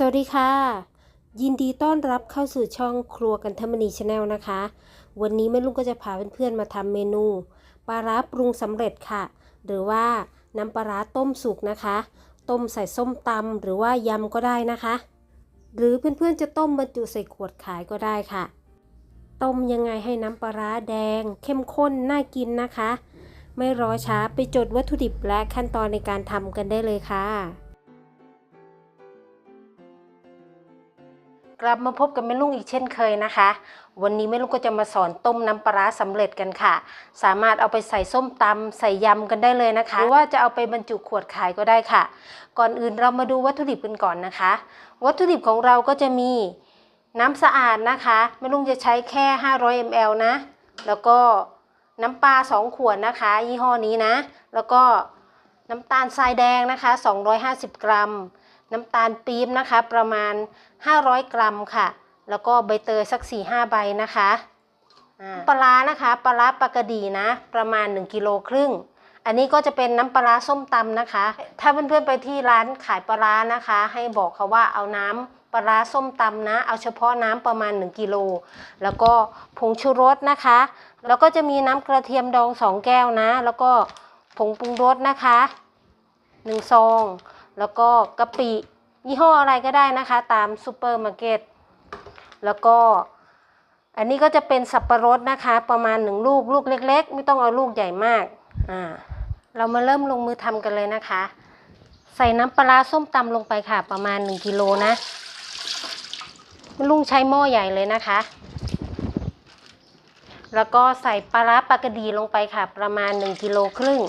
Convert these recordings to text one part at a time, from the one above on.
สวัสดีค่ะ ยินดีต้อนรับเข้าสู่ช่องครัวกันทมณีชาแนลนะคะ วันนี้แม่ลุงก็จะพาเพื่อนๆมาทำเมนูปลาร้าปรุงสำเร็จค่ะ หรือว่าน้ำปลาร้าต้มสุกนะคะ ต้มใส่ส้มตำหรือว่ายำก็ได้นะคะ หรือเพื่อนๆจะต้มบรรจุใส่ขวดขายก็ได้ค่ะ ต้มยังไงให้น้ำปลาร้าแดง เข้มข้นน่ากินนะคะ ไม่รอช้าไปจดวัตถุดิบและขั้นตอนในการทำกันได้เลยค่ะ กลับมาพบกับแม่ลุงอีกเช่นเคยนะคะ วันนี้แม่ลุงก็จะมาสอนต้มน้ำปลาร้าสำเร็จกันค่ะ สามารถเอาไปใส่ส้มตำใส่ยำกันได้เลยนะคะ หรือว่าจะเอาไปบรรจุขวดขายก็ได้ค่ะ ก่อนอื่นเรามาดูวัตถุดิบกันก่อนนะคะ วัตถุดิบของเราก็จะมีน้ำสะอาดนะคะแม่ลุงจะใช้แค่ 500 ml นะ แล้วก็น้ำปลา 2 ขวดนะคะ ยี่ห้อนี้นะ แล้วก็น้ำตาลทรายแดงนะคะ 250 กรัม น้ำตาลปี๊บนะคะ ประมาณ 500 กรัมค่ะ แล้วก็ใบเตยสัก 4-5 ใบนะคะปลาร้านะคะปลาปากระดีนะ ประมาณ 1กิโลครึ่ง อันนี้ก็จะเป็นน้ำปลาร้าส้มตำนะคะ ถ้าเพื่อนๆไปที่ร้านขายปลาร้านะคะ ให้บอกเขาว่าเอาน้ำปลาร้าส้มตำนะ เอาเฉพาะน้ำประมาณ 1กิโลแล้วก็ผงชูรสนะคะ แล้วก็จะมีน้ำกระเทียมดอง 2 แก้วนะ แล้วก็ผงปรุงรสนะคะ1ซอง แล้วก็กะปิยี่ห้ออะไรก็ได้นะคะ ตามซูเปอร์มาร์เก็ตแล้วก็อันนี้ก็จะเป็นสับปะรดนะคะ ประมาณหนึ่งลูกลูกเล็ก ๆ ไม่ต้องเอาลูกใหญ่มากอ่าเรามาเริ่มลงมือทำกันเลยนะคะ ใส่น้ำปลาส้มตำลงไปค่ะ ประมาณ1กิโลนะลุงใช้หม้อใหญ่เลยนะคะ แล้วก็ใส่ปลาร้าปลากระดีลงไปค่ะ ประมาณ1กิโลครึ่ง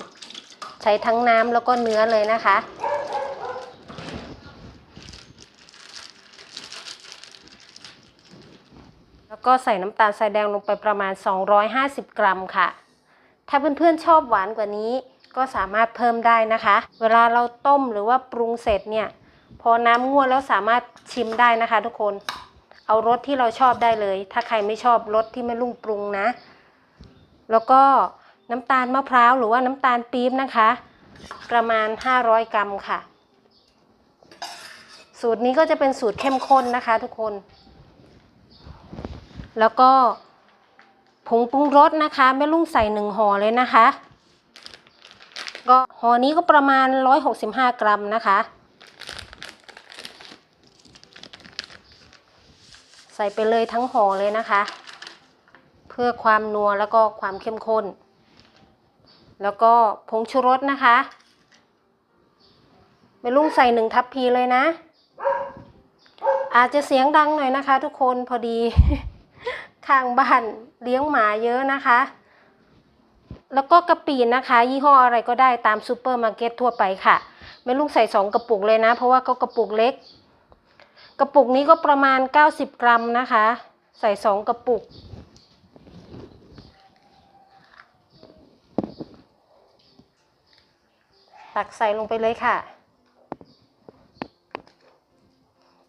ใช้ทั้งน้ำแล้วก็เนื้อเลยนะคะ แล้วก็ใส่น้ำตาลทรายแดงลงไปประมาณ 250 กรัมค่ะ ถ้าเพื่อนๆชอบหวานกว่านี้ก็สามารถเพิ่มได้นะคะ เวลาเราต้มหรือว่าปรุงเสร็จเนี่ย พอน้ำงวดแล้วสามารถชิมได้นะคะ ทุกคน เอารสที่เราชอบได้เลย ถ้าใครไม่ชอบรสที่ไม่ลุ่งปรุงนะ แล้วก็น้ำตาลมะพร้าวหรือว่าน้ำตาลปี๊บนะคะ ประมาณ 500 กรัมค่ะ สูตรนี้ก็จะเป็นสูตรเข้มข้นนะคะ ทุกคน แล้วก็ผงปรุงรสนะคะแม่ลุงใส่หนึ่งห่อเลยนะคะ ก็ห่อนี้ก็ประมาณ 165 กรัมนะคะ ใส่ไปเลยทั้งห่อเลยนะคะ เพื่อความนัวแล้วก็ความเข้มข้น แล้วก็ผงชูรสนะคะแม่ลุงใส่หนึ่งทัพพีเลยนะ อาจจะเสียงดังหน่อยนะคะทุกคนพอดี ข้างบ้านเลี้ยงหมาเยอะนะคะ แล้วก็กะปินะคะ ยี่ห้ออะไรก็ได้ตามซูเปอร์มาร์เก็ตทั่วไปค่ะไม่ลุงใส่สองกระปุกเลยนะ เพราะว่าเขากระปุกเล็ก กระปุกนี้ก็ประมาณ 90 กรัมนะคะ ใส่สองกระปุกตักใส่ลงไปเลยค่ะ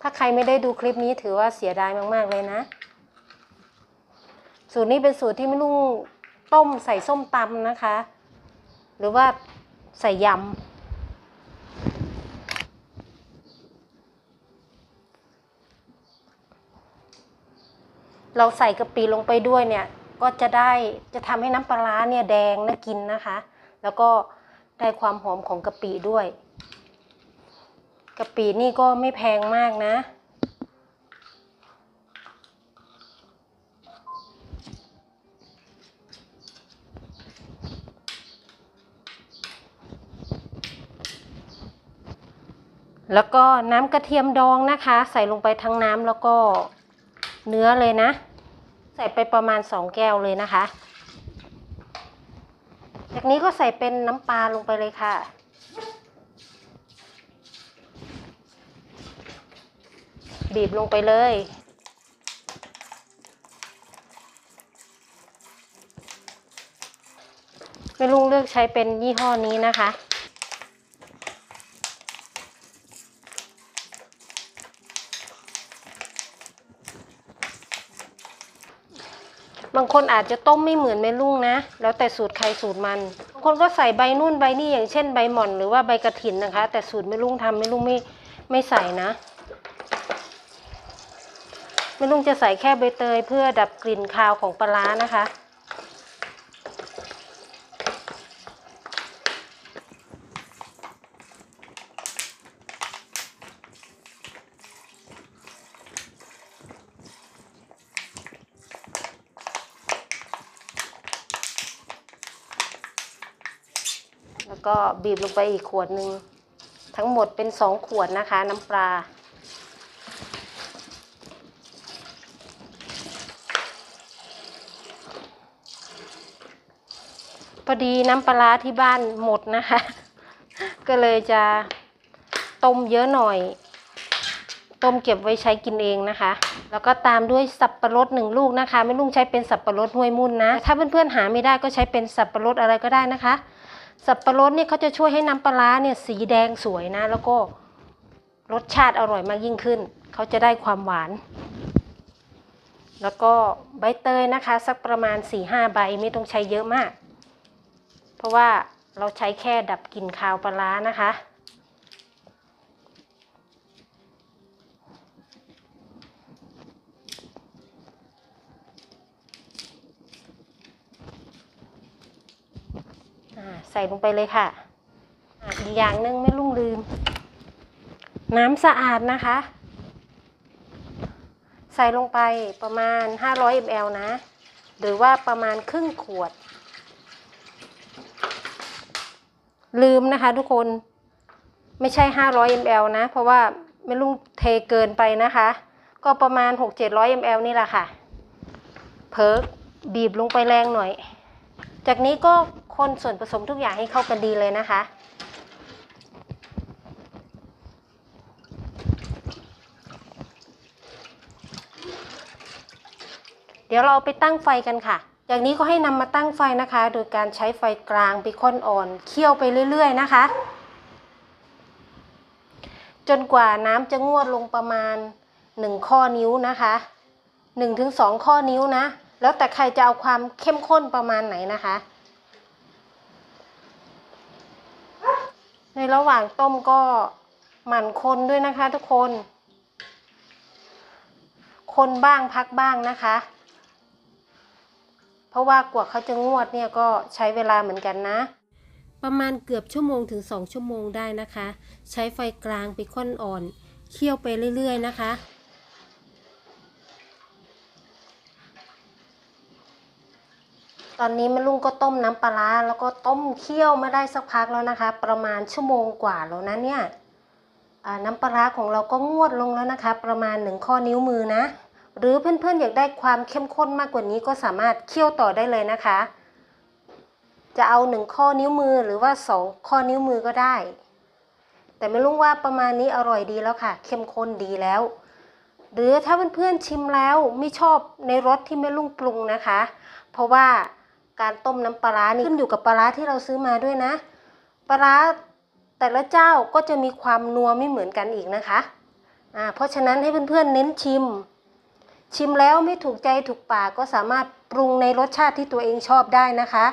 ถ้าใครไม่ได้ดูคลิปนี้ถือว่าเสียดายมาก ๆ เลยนะ สูตรนี้เป็นสูตรที่ไม่ลุงต้มใส่ส้มตำนะคะ หรือว่าใส่ยำเราใส่กะปิลงไปด้วยเนี่ย ก็จะได้จะทำให้น้ำปลาร้าเนี่ยแดงน่ากินนะคะ แล้วก็ได้ความหอมของกะปิด้วยกะปินี่ก็ไม่แพงมากนะ แล้วก็น้ำกระเทียมดองนะคะ ใส่ลงไปทั้งน้ำแล้วก็เนื้อเลยนะ ใส่ไปประมาณ 2 แก้วเลยนะคะ จากนี้ก็ใส่เป็นน้ำปลาลงไปเลยค่ะ บีบลงไปเลยไม่ลุงเลือกใช้เป็นยี่ห้อนี้นะคะ บางคนอาจจะต้มไม่เหมือนแม่ลุงนะ แล้วแต่สูตรใครสูตรมันบางคนก็ใส่ใบนู่นใบนี่อย่างเช่นใบหม่อน หรือว่าใบกระถินนะคะ แต่สูตรแม่ลุงทำแม่ลุงไม่ไม่ใส่นะแม่ลุงจะใส่แค่ใบเตยเพื่อดับกลิ่นคาวของปลาร้านะคะ บีบลงไปอีกขวดหนึ่ง ทั้งหมดเป็นสองขวดนะคะ น้ำปลา พอดีน้ำปลาร้าที่บ้านหมดนะคะ ก็เลยจะต้มเยอะหน่อย ต้มเก็บไว้ใช้กินเองนะคะ แล้วก็ตามด้วยสับปะรดหนึ่งลูกนะคะ ไม่ลุงใช้เป็นสับปะรดห้วยมุ่นนะ ถ้าเพื่อนๆหาไม่ได้ก็ใช้เป็นสับปะรดอะไรก็ได้นะคะ สับปะรดเนี่ยเขาจะช่วยให้น้ำปลาเนี่ยสีแดงสวยนะ แล้วก็รสชาติอร่อยมากยิ่งขึ้น เขาจะได้ความหวาน แล้วก็ใบเตยนะคะ สักประมาณ4ี่ห้าใบไม่ต้องใช้เยอะมาก เพราะว่าเราใช้แค่ดับกลิ่นคาวปลาร้านะคะ ใส่ลงไปเลยค่ะ อีกอย่างหนึ่งไม่ลุ่งลืม น้ำสะอาดนะคะ ใส่ลงไปประมาณ 500 ml นะ หรือว่าประมาณครึ่งขวด ลืมนะคะทุกคนไม่ใช่ 500 ml นะ เพราะว่าไม่ลุ่งเทเกินไปนะคะ ก็ประมาณ 6-700 ml นี่แหละค่ะ เพิกบีบลงไปแรงหน่อย จากนี้ก็ คนส่วนผสมทุกอย่างให้เข้ากันดีเลยนะคะ เดี๋ยวเราเอาไปตั้งไฟกันค่ะจากนี้ก็ให้นำมาตั้งไฟนะคะ โดยการใช้ไฟกลางไปค่อนอ่อนเคี่ยวไปเรื่อย ๆ นะคะ จนกว่าน้ำจะงวดลงประมาณ 1 ข้อนิ้วนะคะ1-2 ข้อนิ้วนะ แล้วแต่ใครจะเอาความเข้มข้นประมาณไหนนะคะ ในระหว่างต้มก็หมั่นคนด้วยนะคะทุกคน คนบ้างพักบ้างนะคะ เพราะว่ากว่าเขาจะงวดเนี่ยก็ใช้เวลาเหมือนกันนะ ประมาณเกือบชั่วโมงถึง 2 ชั่วโมงได้นะคะ ใช้ไฟกลางไปค่อนอ่อน เคี่ยวไปเรื่อย ๆ นะคะ ตอนนี้แม่ลุงก็ต้มน้ำปลาร้าแล้วก็ต้มเคี่ยวมาได้สักพักแล้วนะคะ ประมาณชั่วโมงกว่าแล้วนะเนี่ยน้ำปลาร้าของเราก็งวดลงแล้วนะคะ ประมาณหนึ่งข้อนิ้วมือนะ หรือเพื่อนๆอยากได้ความเข้มข้นมากกว่านี้ก็สามารถเคี่ยวต่อได้เลยนะคะ จะเอาหนึ่งข้อนิ้วมือหรือว่าสองข้อนิ้วมือก็ได้ แต่ไม่รู้ว่าประมาณนี้อร่อยดีแล้วค่ะ เข้มข้นดีแล้ว หรือถ้าเพื่อนๆชิมแล้วไม่ชอบในรสที่แม่ลุงปรุงนะคะ เพราะว่า การต้มน้ำปลาร้านี่ขึ้นอยู่กับปลาร้าที่เราซื้อมาด้วยนะ ปลาร้าแต่ละเจ้าก็จะมีความนัวไม่เหมือนกันอีกนะคะอ่าเพราะฉะนั้นให้เพื่อนๆเน้นชิม ชิมแล้วไม่ถูกใจถูกปากก็สามารถปรุงในรสชาติที่ตัวเองชอบได้นะคะ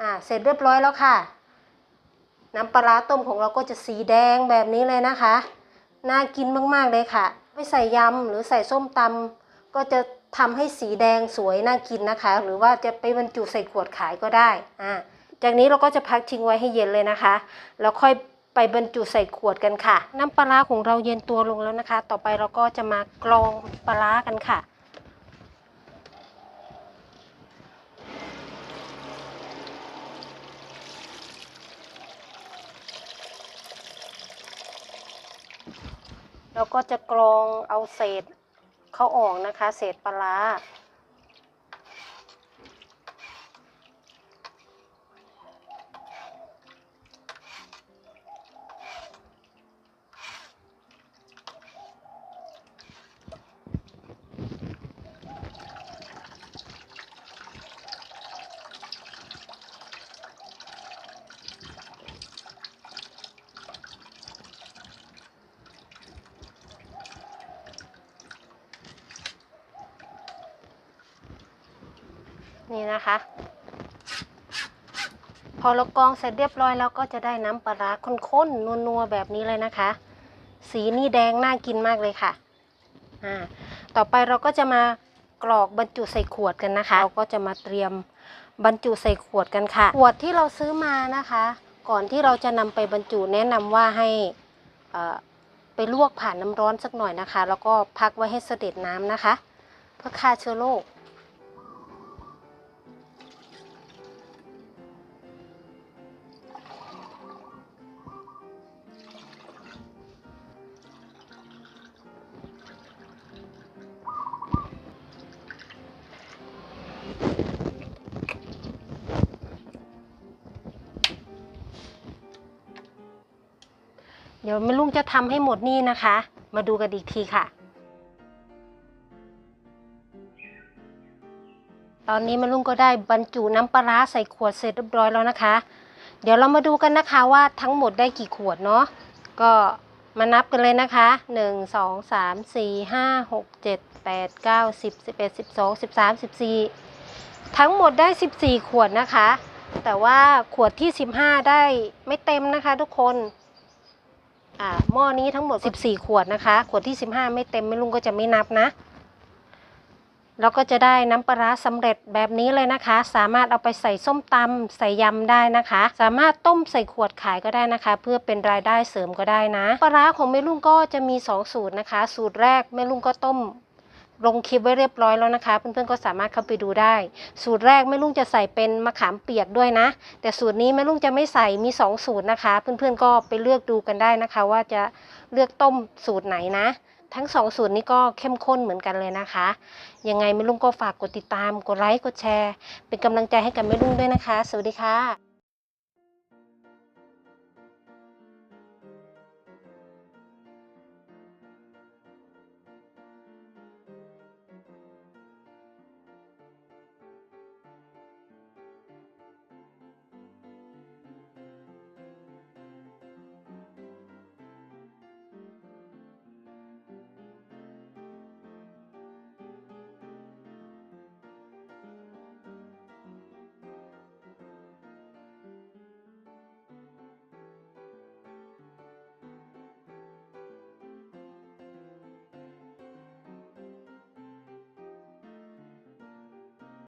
อ่าเสร็จเรียบร้อยแล้วค่ะ น้ำปลาร้าต้มของเราก็จะสีแดงแบบนี้เลยนะคะ น่ากินมากๆเลยค่ะไม่ใส่ยำหรือใส่ส้มตำก็จะ ทำให้สีแดงสวยน่ากินนะคะ หรือว่าจะไปบรรจุใส่ขวดขายก็ได้อ่าจากนี้เราก็จะพักทิ้งไว้ให้เย็นเลยนะคะ แล้วค่อยไปบรรจุใส่ขวดกันค่ะ น้ำปลาร้าของเราเย็นตัวลงแล้วนะคะ ต่อไปเราก็จะมากรองปลาร้ากันค่ะ เราก็จะกรองเอาเศษ ขาออกนะคะ เศษปลา นี่นะคะ พอเรากรองเสร็จเรียบร้อยแล้วก็จะได้น้ำปลาร้าข้นๆนัวๆแบบนี้เลยนะคะ สีนี่แดงน่ากินมากเลยค่ะอ่าต่อไปเราก็จะมากรอกบรรจุใส่ขวดกันนะคะ เราก็จะมาเตรียมบรรจุใส่ขวดกันค่ะ ขวดที่เราซื้อมานะคะ ก่อนที่เราจะนำไปบรรจุแนะนำว่าให้ไปลวกผ่านน้ำร้อนสักหน่อยนะคะ แล้วก็พักไว้ให้เสด็จน้ำนะคะ เพื่อฆ่าเชื้อโรค เดี๋ยวแม่ลุงจะทำให้หมดนี่นะคะ มาดูกันอีกทีค่ะ ตอนนี้แม่ลุงก็ได้บรรจุน้ำปลาร้าใส่ขวดเสร็จเรียบร้อยแล้วนะคะ เดี๋ยวเรามาดูกันนะคะว่าทั้งหมดได้กี่ขวดเนาะก็มานับกันเลยนะคะ 1 2 3 4 5 6 7 8 9 10 11 12 13 14 ทั้งหมดได้ 14 ขวดนะคะ แต่ว่าขวดที่ 15 ได้ไม่เต็มนะคะทุกคน ค่ะ หม้อนี้ทั้งหมด 14 ขวดนะคะ ขวดที่ 15 ไม่เต็มไม่ลุงก็จะไม่นับนะ แล้วก็จะได้น้ำปลาร้าสำเร็จแบบนี้เลยนะคะ สามารถเอาไปใส่ส้มตำใส่ยำได้นะคะ สามารถต้มใส่ขวดขายก็ได้นะคะ เพื่อเป็นรายได้เสริมก็ได้นะ ปลาร้าของแม่ลุงก็จะมี 2 สูตรนะคะ สูตรแรกแม่ลุงก็ต้ม ลงคลิปไว้เรียบร้อยแล้วนะคะ เพื่อนๆก็สามารถเข้าไปดูได้ สูตรแรกแม่ลุงจะใส่เป็นมะขามเปียกด้วยนะ แต่สูตรนี้แม่ลุงจะไม่ใส่มี 2 สูตรนะคะ เพื่อนๆก็ไปเลือกดูกันได้นะคะ ว่าจะเลือกต้มสูตรไหนนะ ทั้ง 2 สูตรนี้ก็เข้มข้นเหมือนกันเลยนะคะ ยังไงแม่ลุงก็ฝากกดติดตามกดไลค์กดแชร์ เป็นกำลังใจให้กับแม่ลุงด้วยนะคะ สวัสดีค่ะ